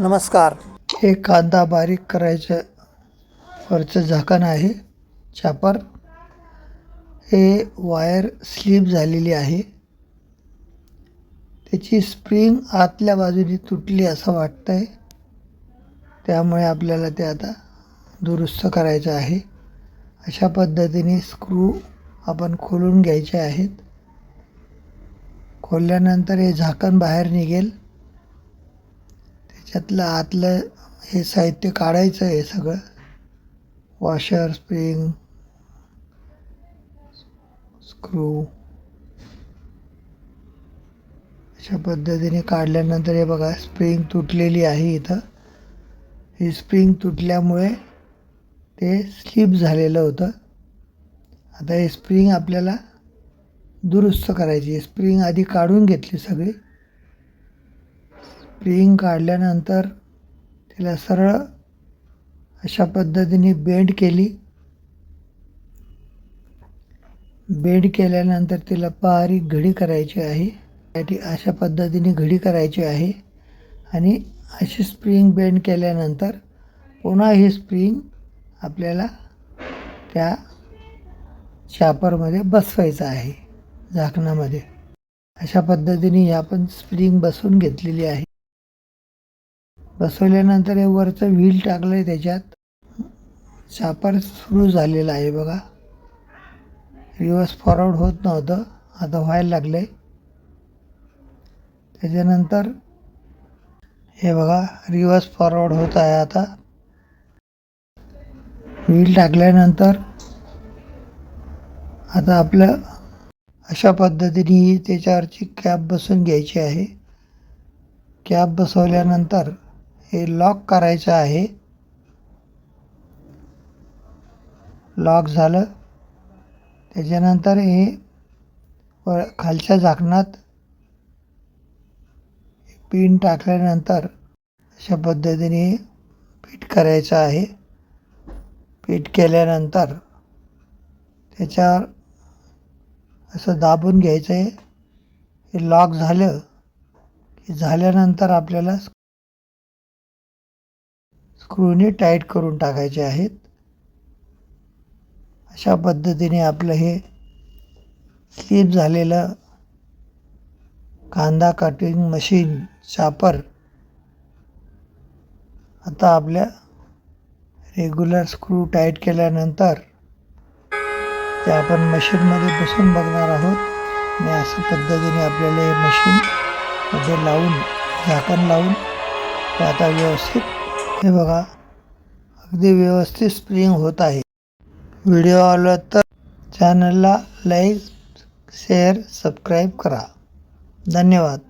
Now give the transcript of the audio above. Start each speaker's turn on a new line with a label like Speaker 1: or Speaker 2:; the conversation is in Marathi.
Speaker 1: नमस्कार. हे कांदा बारीक करायचं वरचं झाकण आहे छापर. हे वायर स्लिप झालेली आहे. त्याची स्प्रिंग आतल्या बाजूने तुटली असं वाटतं आहे त्यामुळे आपल्याला ते आता दुरुस्त करायचं आहे. अशा पद्धतीने स्क्रू आपण खोलून घ्यायचे आहेत. खोलल्यानंतर हे झाकण बाहेर निघेल. यातलं आतलं हे साहित्य काढायचं आहे सगळं. वॉशर स्प्रिंग स्क्रू अशा पद्धतीने काढल्यानंतर हे बघा स्प्रिंग तुटलेली आहे इथं. ही स्प्रिंग तुटल्यामुळे ते स्लिप झालेलं होतं. आता हे स्प्रिंग आपल्याला दुरुस्त करायची स्प्रिंग आधी काढून घेतली सगळी. स्प्रिंग काढल्यानंतर तिला सरळ अशा पद्धतीने बेंड केली. बेंड केल्यानंतर तिला बारीक घडी करायची आहे. त्यासाठी अशा पद्धतीने घडी करायची आहे. आणि अशी स्प्रिंग बेंड केल्यानंतर पुन्हा ही स्प्रिंग आपल्याला त्या शापरमध्ये बसवायचं आहे. झाकणामध्ये. अशा पद्धतीने ही आपण स्प्रिंग बसवून घेतलेली आहे. बसवल्यानंतर हे वरचं व्हील टाकलं आहे त्याच्यात. चापर सुरू झालेलं आहे बघा. रिवर्स फॉरवर्ड होत नव्हतं. आता व्हायला लागलं आहे त्याच्यानंतर हे बघा रिवर्स फॉरवर्ड होत आहे आता. व्हील टाकल्यानंतर आता आपलं अशा पद्धतीने त्याच्यावरची कॅप बसून घ्यायची आहे. कॅप बसवल्यानंतर हे लॉक करायचं आहे. लॉक झालं. त्याच्यानंतर हे व खालच्या झाकणात पिन टाकल्यानंतर अशा पद्धतीने पीठ करायचं आहे. पीठ केल्यानंतर त्याच्यावर असं दाबून घ्यायचं आहे. हे लॉक झालं की झाल्यानंतर आपल्याला स्क्रूने टाईट करून टाकायचे आहेत. अशा पद्धतीने आपलं हे स्लिप झालेलं कांदा कटिंग मशीन चापर आता आपल्या रेग्युलर स्क्रू टाईट केल्यानंतर ते आपण मशीनमध्ये बसून बघणार आहोत. आणि अशा पद्धतीने आपल्याला हे मशीनमध्ये लावून झाकण लावून ते आता व्यवस्थित हे बघा अगदी व्यवस्थित स्प्रिंग होत आहे. व्हिडिओ आवडला तर चॅनलला लाईक शेअर सबस्क्राईब करा. धन्यवाद.